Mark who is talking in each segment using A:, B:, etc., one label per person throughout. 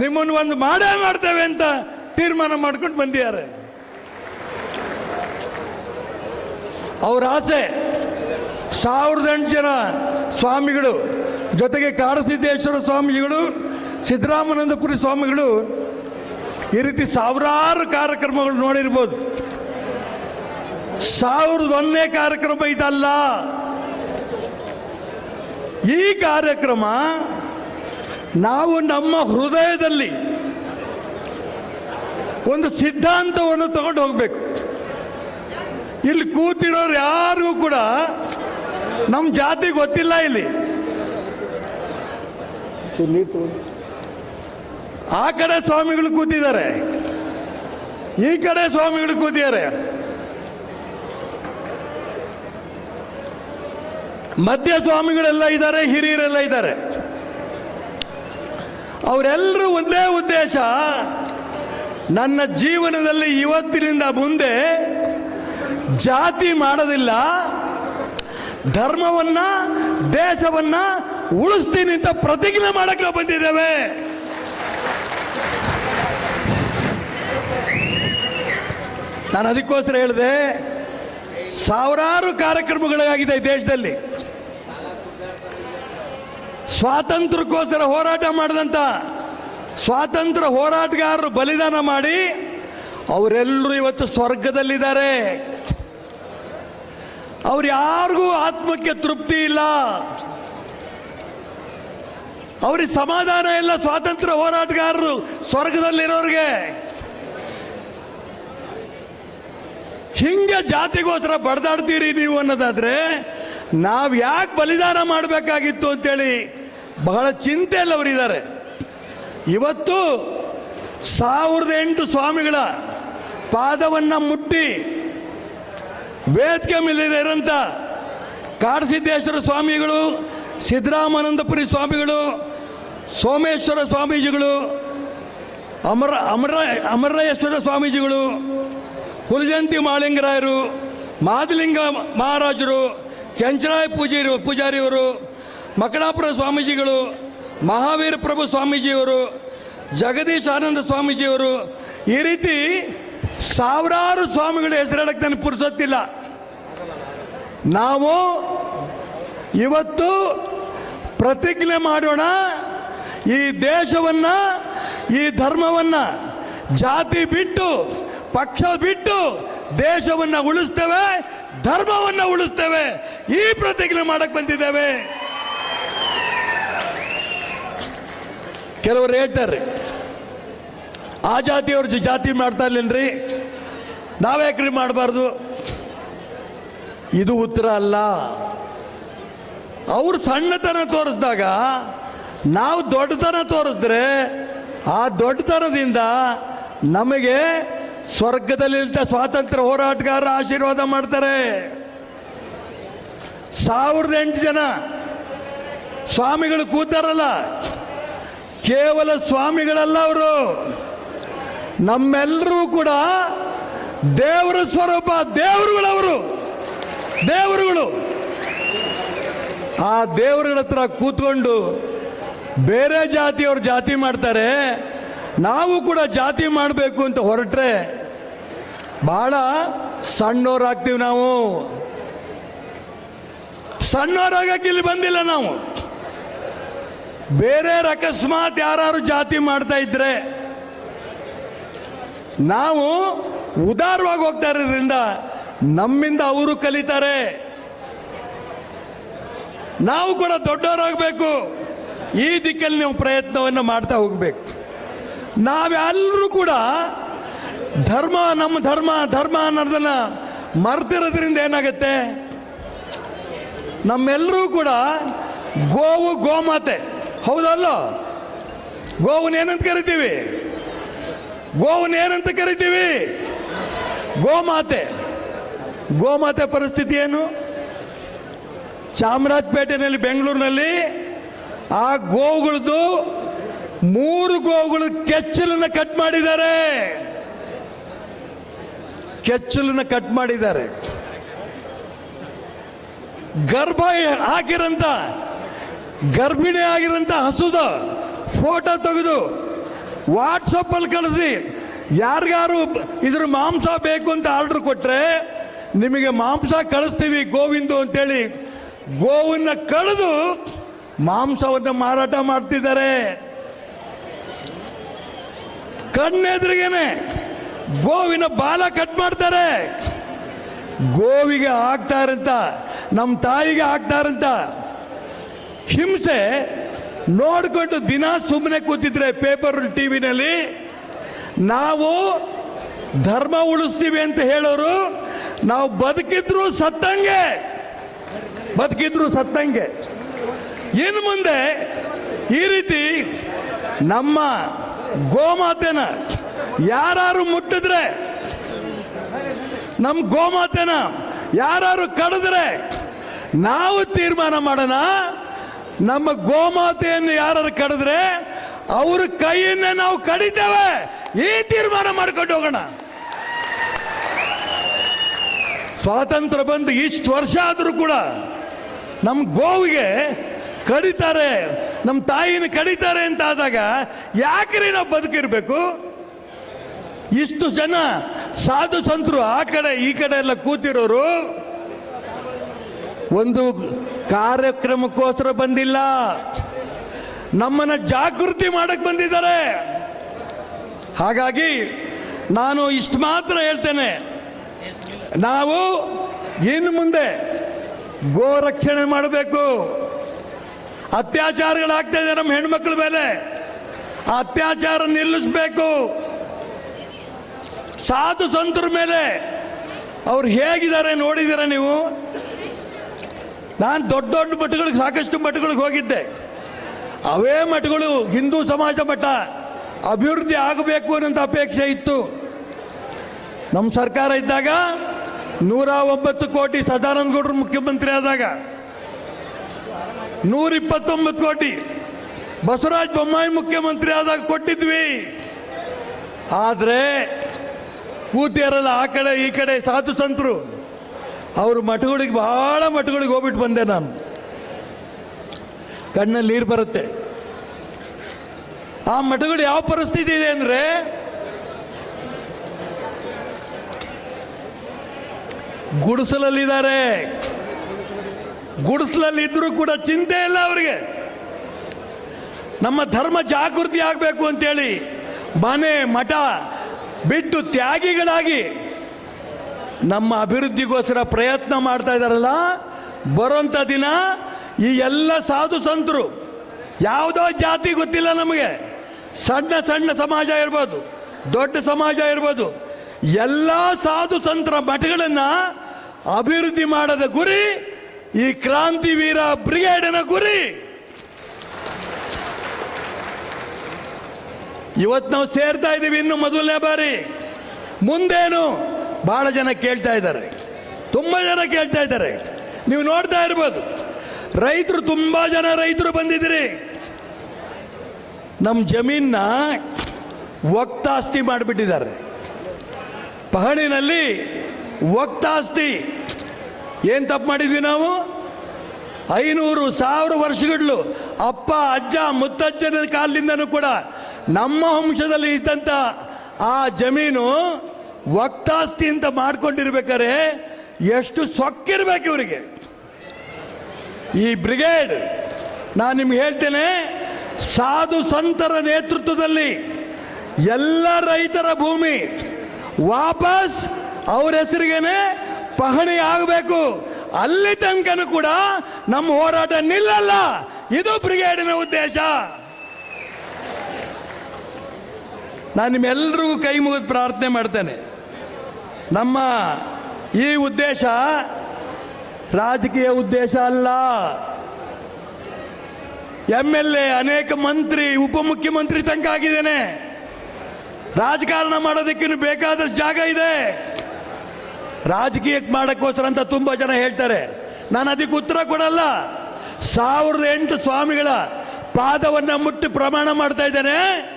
A: ನಿಮ್ಮನ್ನು ಒಂದು ಮಾಡೇ ಮಾಡ್ತೇವೆ ಅಂತ ತೀರ್ಮಾನ ಮಾಡ್ಕೊಂಡು ಬಂದಿದ್ದಾರೆ. ಅವರ ಆಸೆ, ಸಾವಿರದ ಎಂಟು ಜನ ಸ್ವಾಮಿಗಳು, ಜೊತೆಗೆ ಕಾಡಸಿದ್ದೇಶ್ವರ ಸ್ವಾಮಿಗಳು, ಸಿದ್ದರಾಮಾನಂದಪುರಿ ಸ್ವಾಮಿಗಳು, ಈ ರೀತಿ ಸಾವಿರಾರು ಕಾರ್ಯಕ್ರಮಗಳು ನೋಡಿರ್ಬೋದು. ಸಾವಿರದ ಒಂದನೇ ಕಾರ್ಯಕ್ರಮ ಇದಲ್ಲ. ಈ ಕಾರ್ಯಕ್ರಮ ನಾವು ನಮ್ಮ ಹೃದಯದಲ್ಲಿ ಒಂದು ಸಿದ್ಧಾಂತವನ್ನು ತಗೊಂಡು ಹೋಗಬೇಕು. ಇಲ್ಲಿ ಕೂತಿರೋರು ಯಾರಿಗೂ ಕೂಡ ನಮ್ಮ ಜಾತಿ ಗೊತ್ತಿಲ್ಲ ಇಲ್ಲಿ. ಆ ಕಡೆ ಸ್ವಾಮಿಗಳು ಕೂತಿದ್ದಾರೆ. ಈ ಕಡೆ ಸ್ವಾಮಿಗಳು ಕೂತಿದ್ದಾರೆ. ಮಧ್ಯ ಸ್ವಾಮಿಗಳೆಲ್ಲ ಇದ್ದಾರೆ, ಹಿರಿಯರೆಲ್ಲ ಇದ್ದಾರೆ. ಅವರೆಲ್ಲರೂ ಒಂದೇ ಉದ್ದೇಶ. ನನ್ನ ಜೀವನದಲ್ಲಿ ಇವತ್ತಿನಿಂದ ಮುಂದೆ ಜಾತಿ ಮಾಡೋದಿಲ್ಲ. ಧರ್ಮವನ್ನ, ದೇಶವನ್ನ ಉಳಿಸ್ತೀನಿ ಅಂತ ಪ್ರತಿಜ್ಞೆ ಮಾಡಕ್ಕೆ ನಾವು ಬಂದಿದ್ದೇವೆ. ನಾನು ಅದಕ್ಕೋಸ್ಕರ ಹೇಳಿದೆ, ಸಾವಿರಾರು ಕಾರ್ಯಕ್ರಮಗಳಾಗಿದೆ ಈ ದೇಶದಲ್ಲಿ. ಸ್ವಾತಂತ್ರ್ಯಕ್ಕೋಸ್ಕರ ಹೋರಾಟ ಮಾಡಿದಂಥ ಸ್ವಾತಂತ್ರ್ಯ ಹೋರಾಟಗಾರರು ಬಲಿದಾನ ಮಾಡಿ ಅವರೆಲ್ಲರೂ ಇವತ್ತು ಸ್ವರ್ಗದಲ್ಲಿದ್ದಾರೆ. ಅವ್ರು ಯಾರಿಗೂ ಆತ್ಮಕ್ಕೆ ತೃಪ್ತಿ ಇಲ್ಲ. ಅವ್ರಿಗೆ ಸಮಾಧಾನ ಇಲ್ಲ ಸ್ವಾತಂತ್ರ್ಯ ಹೋರಾಟಗಾರರು ಸ್ವರ್ಗದಲ್ಲಿರೋರಿಗೆ. ಹಿಂಗೆ ಜಾತಿಗೋಸ್ಕರ ಬಡ್ದಾಡ್ತೀರಿ ನೀವು ಅನ್ನೋದಾದ್ರೆ ನಾವು ಯಾಕೆ ಬಲಿದಾನ ಮಾಡಬೇಕಾಗಿತ್ತು ಅಂತೇಳಿ ಬಹಳ ಚಿಂತೆಯಲ್ಲಿ ಅವರಿದ್ದಾರೆ ಇವತ್ತು ಸಾವಿರದ ಎಂಟು ಸ್ವಾಮಿಗಳ ಪಾದವನ್ನು ಮುಟ್ಟಿ ವೇದಿಕೆ ಮೇಲಿರೋಂಥ ಕಾಡಸಿದ್ದೇಶ್ವರ ಸ್ವಾಮಿಗಳು, ಸಿದ್ದರಾಮಾನಂದಪುರಿ ಸ್ವಾಮಿಗಳು, ಸೋಮೇಶ್ವರ ಸ್ವಾಮೀಜಿಗಳು, ಅಮರ ಅಮರ, ಅಮರೇಶ್ವರ ಸ್ವಾಮೀಜಿಗಳು ಹುಲಜಂತಿ ಮಾಳಿಂಗರಾಯರು, ಮಾದಲಿಂಗ ಮಹಾರಾಜರು ಕೆಂಚರಾಯ ಪೂಜಾರಿ, ಪೂಜಾರಿಯವರು ಮಕಣಾಪುರ ಸ್ವಾಮೀಜಿಗಳು, ಮಹಾವೀರ ಪ್ರಭು ಸ್ವಾಮೀಜಿಯವರು, ಜಗದೀಶ್ ಆನಂದ ಸ್ವಾಮೀಜಿಯವರು, ಈ ರೀತಿ ಸಾವಿರಾರು ಸ್ವಾಮಿಗಳು ಹೆಸರಾಡಕ್ಕೆ ನನಗೆ ಪುರುಸತ್ತಿಲ್ಲ. ನಾವು ಇವತ್ತು ಪ್ರತಿಜ್ಞೆ ಮಾಡೋಣ, ಈ ದೇಶವನ್ನ, ಈ ಧರ್ಮವನ್ನ ಜಾತಿ ಬಿಟ್ಟು, ಪಕ್ಷ ಬಿಟ್ಟು, ದೇಶವನ್ನ ಉಳಿಸ್ತೇವೆ, ಧರ್ಮವನ್ನ ಉಳಿಸ್ತೇವೆ, ಈ ಪ್ರತಿಜ್ಞೆ ಮಾಡಕ್ ಬಂದಿದ್ದೇವೆ. ಕೆಲವರು ಹೇಳ್ತಾರೆ ಆ ಜಾತಿಯವ್ರ ಜಾತಿ ಮಾಡ್ತಾ ಇಲ್ಲೇನ್ರಿ ನಾವ್ಯಾಕ್ರಿ ಮಾಡಬಾರ್ದು. ಇದು ಉತ್ತರ ಅಲ್ಲ. ಅವ್ರು ಸಣ್ಣತನ ತೋರಿಸಿದಾಗ, ನಾವು ದೊಡ್ಡತನ ತೋರಿಸಿದ್ರೆ, ಆ ದೊಡ್ಡತನದಿಂದ ನಮಗೆ ಸ್ವರ್ಗದಲ್ಲಿಂತ ಸ್ವಾತಂತ್ರ್ಯ ಹೋರಾಟಗಾರರ ಆಶೀರ್ವಾದ ಮಾಡ್ತಾರೆ. ಸಾವಿರದ ಎಂಟು ಜನ ಸ್ವಾಮಿಗಳು ಕೂತಾರಲ್ಲ ಕೇವಲ ಸ್ವಾಮಿಗಳಲ್ಲ ಅವರು. ನಮ್ಮೆಲ್ಲರೂ ಕೂಡ ದೇವರ ಸ್ವರೂಪ, ದೇವರುಗಳವರು. ದೇವರುಗಳು. ಆ ದೇವರುಗಳ ಹತ್ರ ಕೂತ್ಕೊಂಡು ಬೇರೆ ಜಾತಿಯವರು ಜಾತಿ ಮಾಡ್ತಾರೆ. ನಾವು ಕೂಡ ಜಾತಿ ಮಾಡಬೇಕು ಅಂತ ಹೊರಟ್ರೆ ಬಹಳ ಸಣ್ಣವರಾಗ್ತೀವಿ ನಾವು. ಸಣ್ಣವರಾಗಕ್ಕೆ ಇಲ್ಲಿ ಬಂದಿಲ್ಲ ನಾವು. ಬೇರೆ ಅಕಸ್ಮಾತ್ ಯಾರು ಜಾತಿ ಮಾಡ್ತಾ ಇದ್ರೆ, ನಾವು ಉದಾರವಾಗಿ ಹೋಗ್ತಾ ಇರೋದ್ರಿಂದ ನಮ್ಮಿಂದ ಅವರು ಕಲಿತಾರೆ. ನಾವು ಕೂಡ ದೊಡ್ಡವರಾಗಬೇಕು. ಈ ದಿಕ್ಕಲ್ಲಿ ನೀವು ಪ್ರಯತ್ನವನ್ನು ಮಾಡ್ತಾ ಹೋಗ್ಬೇಕು. ನಾವೆಲ್ಲರೂ ಕೂಡ ಧರ್ಮ, ನಮ್ಮ ಧರ್ಮ ಧರ್ಮ ಅನ್ನೋದನ್ನ ಮರ್ತಿರೋದ್ರಿಂದ ಏನಾಗುತ್ತೆ? ನಮ್ಮೆಲ್ಲರೂ ಕೂಡ ಗೋವು ಗೋಮಾತೆ. ಹೌದಲ್ಲ? ಗೋವನ್ ಏನಂತ ಕರಿತೀವಿ? ಗೋವನ್ ಏನಂತ ಕರಿತೀವಿ? ಗೋಮಾತೆ. ಗೋಮಾತೆ ಪರಿಸ್ಥಿತಿ ಏನು? ಚಾಮರಾಜಪೇಟೆಯಲ್ಲಿ ಬೆಂಗಳೂರಿನಲ್ಲಿ ಆ ಗೋವುಗಳದ್ದು ಮೂರು ಗೋವುಗಳು ಕೆಚ್ಚಲನ್ನ ಕಟ್ ಮಾಡಿದ್ದಾರೆ. ಕೆಚ್ಚಲನ್ನ ಕಟ್ ಮಾಡಿದ್ದಾರೆ. ಗರ್ಭ ಹಾಕಿರಂತ ಗರ್ಭಿಣಿ ಆಗಿರೋಂಥ ಹಸುದ ಫೋಟೋ ತೆಗೆದು ವಾಟ್ಸಪ್ಪಲ್ಲಿ ಕಳಿಸಿ. ಯಾರಿಗಾರು ಇದ್ರ ಮಾಂಸ ಬೇಕು ಅಂತ ಆರ್ಡರ್ ಕೊಟ್ರೆ ನಿಮಗೆ ಮಾಂಸ ಕಳಿಸ್ತೀವಿ ಗೋವಿಂದು ಅಂತೇಳಿ. ಗೋವನ್ನ ಕಳೆದು ಮಾಂಸವನ್ನು ಮಾರಾಟ ಮಾಡ್ತಿದ್ದಾರೆ. ಕಣ್ಣೆದ್ರಿಗೇನೆ ಗೋವಿನ ಬಾಲ ಕಟ್ ಮಾಡ್ತಾರೆ. ಗೋವಿಗೆ ಆಗ್ತಾರಂತ ನಮ್ಮ ತಾಯಿಗೆ ಆಗ್ತಾರಂತ ಹಿಂಸೆ ನೋಡ್ಕೊಂಡು ದಿನ ಸುಮ್ಮನೆ ಕೂತಿದ್ರೆ ಪೇಪರ್ ಟಿವಿನಲ್ಲಿ ನಾವು ಧರ್ಮ ಉಳಿಸ್ತೀವಿ ಅಂತ ಹೇಳೋರು, ನಾವು ಬದುಕಿದ್ರು ಸತ್ತಂಗೆ. ಬದುಕಿದ್ರು ಸತ್ತಂಗೆ. ಇನ್ನು ಮುಂದೆ ಈ ರೀತಿ ನಮ್ಮ ಗೋಮಾತೆನ ಯಾರು ಮುಟ್ಟಿದ್ರೆ ನಮ್ಮ ಗೋಮಾತೆನ ಯಾರು ಕಡಿದ್ರೆ, ನಾವು ತೀರ್ಮಾನ ಮಾಡೋಣ. ನಮ್ಮ ಗೋಮಾತೆಯನ್ನು ಯಾರು ಕಡಿದ್ರೆ ಅವ್ರ ಕೈಯನ್ನ ನಾವು ಕಡಿತೇವೆ. ಈ ತೀರ್ಮಾನ ಮಾಡ್ಕೊಂಡು ಹೋಗೋಣ. ಸ್ವಾತಂತ್ರ್ಯ ಬಂದು ಇಷ್ಟು ವರ್ಷ ಆದರೂ ಕೂಡ ನಮ್ಮ ಗೋವಿಗೆ ಕಡಿತಾರೆ ನಮ್ಮ ತಾಯಿನ ಕಡಿತಾರೆ ಅಂತ ಆದಾಗ ಯಾಕ್ರಿ ನಾವು ಬದುಕಿರ್ಬೇಕು? ಇಷ್ಟು ಜನ ಸಾಧು ಸಂತರು ಆ ಕಡೆ, ಈ ಕಡೆ ಎಲ್ಲ ಕೂತಿರೋರು ಒಂದು ಕಾರ್ಯಕ್ರಮಕ್ಕೋಸ್ಕರ ಬಂದಿಲ್ಲ. ನಮ್ಮನ್ನ ಜಾಗೃತಿ ಮಾಡಕ್ಕೆ ಬಂದಿದ್ದಾರೆ. ಹಾಗಾಗಿ ನಾನು ಇಷ್ಟು ಮಾತ್ರ ಹೇಳ್ತೇನೆ. ನಾವು ಇನ್ನು ಮುಂದೆ ಗೋ ರಕ್ಷಣೆ ಮಾಡಬೇಕು. ಅತ್ಯಾಚಾರಗಳಾಗ್ತಾ ಇದೆ ನಮ್ಮ ಹೆಣ್ಮಕ್ಳ ಮೇಲೆ. ಅತ್ಯಾಚಾರ ನಿಲ್ಲಿಸಬೇಕು. ಸಾಧು ಸಂತರ ಮೇಲೆ ಅವ್ರು ಹೇಗಿದ್ದಾರೆ ನೋಡಿದ್ದೀರಾ ನೀವು? ನಾನು ದೊಡ್ಡ ದೊಡ್ಡ ಮಠಗಳಿಗೆ, ಸಾಕಷ್ಟು ಮಠಗಳಿಗೆ ಹೋಗಿದ್ದೆ. ಅವೇ ಮಠಗಳು ಹಿಂದೂ ಸಮಾಜ ಮಠ. ಅಭಿವೃದ್ಧಿ ಆಗಬೇಕು ಅನ್ನೋಂಥ ಅಪೇಕ್ಷೆ ಇತ್ತು. ನಮ್ಮ ಸರ್ಕಾರ ಇದ್ದಾಗ ನೂರ ಒಂಬತ್ತು ಕೋಟಿ ಸದಾನಂದ ಗೌಡರು ಮುಖ್ಯಮಂತ್ರಿ ಆದಾಗ. ನೂರ ಇಪ್ಪತ್ತೊಂಬತ್ತು ಕೋಟಿ ಬಸವರಾಜ ಬೊಮ್ಮಾಯಿ ಮುಖ್ಯಮಂತ್ರಿ ಆದಾಗ ಕೊಟ್ಟಿದ್ವಿ. ಆದರೆ, ಕೂತಿಯರಲ್ಲ ಆ ಕಡೆ, ಈ ಕಡೆ ಸಾಧು ಸಂತರು. ಅವ್ರ ಮಠಗಳಿಗೆ ಬಹಳ ಮಠಗಳಿಗೆ ಹೋಗ್ಬಿಟ್ಟು ಬಂದೆ ನಾನು. ಕಣ್ಣಲ್ಲಿ ನೀರು ಬರುತ್ತೆ. ಆ ಮಠಗಳು ಯಾವ ಪರಿಸ್ಥಿತಿ ಇದೆ ಅಂದ್ರೆ ಗುಡಿಸಲಲ್ಲಿದ್ದಾರೆ. ಗುಡಿಸಲಲ್ಲಿ ಇದ್ರೂ ಕೂಡ ಚಿಂತೆ ಇಲ್ಲ ಅವರಿಗೆ. ನಮ್ಮ ಧರ್ಮ ಜಾಗೃತಿ ಆಗಬೇಕು ಅಂತೇಳಿ ಮನೆ, ಮಠ ಬಿಟ್ಟು ತ್ಯಾಗಿಗಳಾಗಿ ನಮ್ಮ ಅಭಿವೃದ್ಧಿಗೋಸ್ಕರ ಪ್ರಯತ್ನ ಮಾಡ್ತಾ ಇದ್ದಾರಲ್ಲ ಬರೋಂಥ ದಿನ ಈ ಎಲ್ಲ ಸಾಧು ಸಂತರು, ಯಾವುದೋ ಜಾತಿ ಗೊತ್ತಿಲ್ಲ ನಮಗೆ. ಸಣ್ಣ ಸಣ್ಣ ಸಮಾಜ ಇರ್ಬೋದು, ದೊಡ್ಡ ಸಮಾಜ ಇರ್ಬೋದು, ಎಲ್ಲ ಸಾಧು ಸಂತರ ಮಠಗಳನ್ನು ಅಭಿವೃದ್ಧಿ ಮಾಡದ ಗುರಿ ಈ ಕ್ರಾಂತಿವೀರ ಬ್ರಿಗೇಡಿನ ಗುರಿ. ಇವತ್ತು ನಾವು ಸೇರ್ತಾ ಇದ್ದೀವಿ ಇನ್ನು ಮೊದಲನೇ ಬಾರಿ. ಮುಂದೇನು? ಬಹಳ ಜನ ಕೇಳ್ತಾ ಇದ್ದಾರೆ. ತುಂಬ ಜನ ಕೇಳ್ತಾ ಇದ್ದಾರೆ. ನೀವು ನೋಡ್ತಾ ಇರ್ಬೋದು. ರೈತರು ತುಂಬ ಜನ ರೈತರು ಬಂದಿದ್ದೀರಿ. ನಮ್ಮ ಜಮೀನ ವಕ್ತಾಸ್ತಿ ಮಾಡಿಬಿಟ್ಟಿದ್ದಾರೆ. ಪಹಣಿನಲ್ಲಿ ವಕ್ತಾಸ್ತಿ ಏನು ತಪ್ಪು ಮಾಡಿದ್ವಿ ನಾವು? ಐನೂರು ಸಾವಿರ ವರ್ಷಗಳು ಅಪ್ಪ, ಅಜ್ಜ, ಮುತ್ತಜ್ಜನ ಕಾಲದಿಂದನೂ ಕೂಡ ನಮ್ಮ ವಂಶದಲ್ಲಿ ಇದ್ದಂಥ ಆ ಜಮೀನು ವಕ್ತಾಸ್ತಿ ಅಂತ ಮಾಡ್ಕೊಂಡಿರ್ಬೇಕಾರೆ ಎಷ್ಟು ಸೊಕ್ಕಿರ್ಬೇಕು ಇವರಿಗೆ. ಈ ಬ್ರಿಗೇಡ್, ನಾನು ನಿಮ್ಗೆ ಹೇಳ್ತೇನೆ, ಸಾಧು ಸಂತರ ನೇತೃತ್ವದಲ್ಲಿ ಎಲ್ಲ ರೈತರ ಭೂಮಿ ವಾಪಸ್ ಅವ್ರ ಹೆಸರಿಗೇನೆ ಪಹಣಿ ಆಗಬೇಕು. ಅಲ್ಲಿ ತನಕನೂ ಕೂಡ ನಮ್ಮ ಹೋರಾಟ ನಿಲ್ಲಲ್ಲ. ಇದು ಬ್ರಿಗೇಡಿನ ಉದ್ದೇಶ. ನಾನು ನಿಮ್ಮೆಲ್ಲರಿಗೂ ಕೈ ಮುಗಿದು ಪ್ರಾರ್ಥನೆ ಮಾಡ್ತೇನೆ. ನಮ್ಮ ಈ ಉದ್ದೇಶ ರಾಜಕೀಯ ಉದ್ದೇಶ ಅಲ್ಲ. ಎಂ ಎಲ್ ಎ ಅನೇಕ ಮಂತ್ರಿ, ಉಪಮುಖ್ಯಮಂತ್ರಿ ತನಕ ಆಗಿದ್ದೇನೆ. ರಾಜಕಾರಣ ಮಾಡೋದಕ್ಕಿನ್ನು ಬೇಕಾದಷ್ಟು ಜಾಗ ಇದೆ. ರಾಜಕೀಯಕ್ಕೆ ಮಾಡೋಕ್ಕೋಸ್ಕರ ಅಂತ ತುಂಬ ಜನ ಹೇಳ್ತಾರೆ. ನಾನು ಅದಕ್ಕೆ ಉತ್ತರ ಕೊಡಲ್ಲ. ಸಾವಿರದ ಎಂಟು ಸ್ವಾಮಿಗಳ ಪಾದವನ್ನು ಮುಟ್ಟಿ ಪ್ರಮಾಣ ಮಾಡ್ತಾ ಇದ್ದೇನೆ.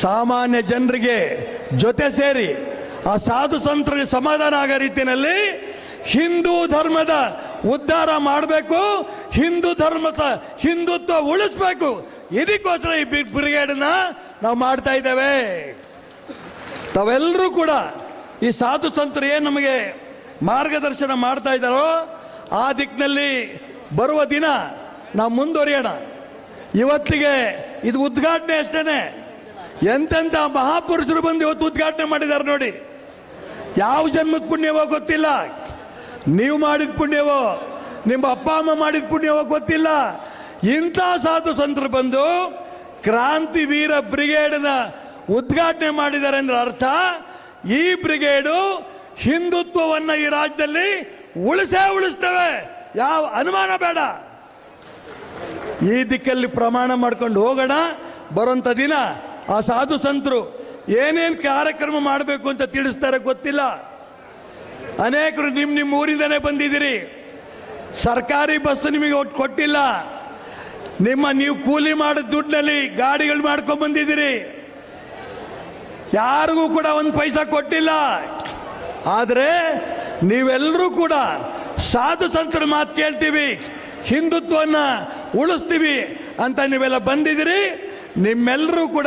A: ಸಾಮಾನ್ಯ ಜನರಿಗೆ ಜೊತೆ ಸೇರಿ ಆ ಸಾಧು ಸಂತರಿಗೆ ಸಮಾಧಾನ ಆಗೋ ರೀತಿಯಲ್ಲಿ ಹಿಂದೂ ಧರ್ಮದ ಉದ್ಧಾರ ಮಾಡಬೇಕು, ಹಿಂದೂ ಧರ್ಮದ ಹಿಂದುತ್ವ ಉಳಿಸ್ಬೇಕು. ಇದಕ್ಕೋಸ್ಕರ ಈ ಬಿಗ್ ಬ್ರಿಗೇಡನ್ನ ನಾವು ಮಾಡ್ತಾ ಇದ್ದೇವೆ. ತಾವೆಲ್ಲರೂ ಕೂಡ ಈ ಸಾಧು ಸಂತರು ಏನು ನಮಗೆ ಮಾರ್ಗದರ್ಶನ ಮಾಡ್ತಾ ಇದ್ದಾರೋ, ಆ ದಿಕ್ಕಿನಲ್ಲಿ ಬರುವ ದಿನ ನಾವು ಮುಂದುವರಿಯೋಣ. ಇವತ್ತಿಗೆ ಇದು ಉದ್ಘಾಟನೆ ಅಷ್ಟೇನೆ. ಎಂತೆಂಥ ಮಹಾಪುರುಷರು ಬಂದು ಇವತ್ತು ಉದ್ಘಾಟನೆ ಮಾಡಿದ್ದಾರೆ ನೋಡಿ. ಯಾವ ಜನ್ಮದ ಪುಣ್ಯವೋ ಗೊತ್ತಿಲ್ಲ. ನೀವು ಮಾಡಿದ ಪುಣ್ಯವೋ, ನಿಮ್ಮ ಅಪ್ಪ, ಅಮ್ಮ ಮಾಡಿದ ಪುಣ್ಯವೋ ಗೊತ್ತಿಲ್ಲ. ಇಂಥ ಸಾಧು ಸಂತರು ಬಂದು ಕ್ರಾಂತಿ ವೀರ ಬ್ರಿಗೇಡ್ನ ಉದ್ಘಾಟನೆ ಮಾಡಿದ್ದಾರೆ ಅಂದ್ರೆ ಅರ್ಥ, ಈ ಬ್ರಿಗೇಡು ಹಿಂದುತ್ವವನ್ನು ಈ ರಾಜ್ಯದಲ್ಲಿ ಉಳಿಸೇ ಉಳಿಸ್ತೇವೆ. ಯಾವ ಅನುಮಾನ ಬೇಡ. ಈ ದಿಕ್ಕಲ್ಲಿ ಪ್ರಮಾಣ ಮಾಡ್ಕೊಂಡು ಹೋಗೋಣ. ಬರುವಂಥ ದಿನ ಆ ಸಾಧು ಸಂತರು ಏನೇನು ಕಾರ್ಯಕ್ರಮ ಮಾಡಬೇಕು ಅಂತ ತಿಳಿಸ್ತಾರೆ ಗೊತ್ತಿಲ್ಲ. ಅನೇಕರು ನಿಮ್ಮ ನಿಮ್ಮ ಊರಿಂದನೇ ಬಂದಿದ್ದೀರಿ. ಸರ್ಕಾರಿ ಬಸ್ ನಿಮಗೆ ಒಟ್ಟು ಕೊಟ್ಟಿಲ್ಲ. ನಿಮ್ಮ ನೀವು ಕೂಲಿ ಮಾಡಿದ ದುಡ್ಡಿನಲ್ಲಿ ಗಾಡಿಗಳು ಮಾಡ್ಕೊಂಡು ಬಂದಿದ್ದೀರಿ. ಯಾರಿಗೂ ಕೂಡ ಒಂದು ಪೈಸಾ ಕೊಟ್ಟಿಲ್ಲ. ಆದರೆ ನೀವೆಲ್ಲರೂ ಕೂಡ ಸಾಧು ಸಂತರ ಮಾತು ಕೇಳ್ತೀವಿ ಹಿಂದುತ್ವವನ್ನು ಉಳಿಸ್ತೀವಿ ಅಂತ ನೀವೆಲ್ಲ ಬಂದಿದ್ದೀರಿ. ನಿಮ್ಮೆಲ್ಲರೂ ಕೂಡ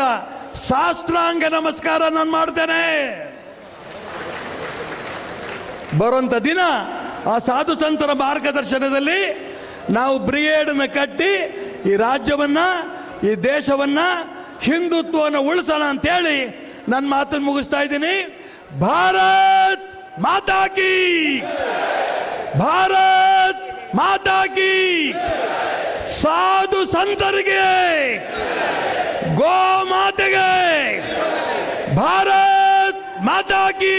A: ಶಾಸ್ತ್ರಾಂಗ ನಮಸ್ಕಾರ ನಾನು ಮಾಡ್ತೇನೆ. ಬರುವಂಥ ದಿನ ಆ ಸಾಧು ಸಂತರ ಮಾರ್ಗದರ್ಶನದಲ್ಲಿ ನಾವು ಬ್ರಿಗೇಡನ್ನು ಕಟ್ಟಿ ಈ ರಾಜ್ಯವನ್ನ, ಈ ದೇಶವನ್ನ ಹಿಂದುತ್ವವನ್ನು ಉಳಿಸೋಣ ಅಂತೇಳಿ ನನ್ನ ಮಾತನ್ನು ಮುಗಿಸ್ತಾ ಇದ್ದೀನಿ. ಭಾರತ್ ಮಾತಾ ಕಿ ಭಾರತ್ ಮಾತಾ ಕಿ ಸಾಧು ಸಂತರಿಗೆ ಗೋ ಮಾತೆಗೆ ಭಾರತ್ ಮಾತಾ ಕಿ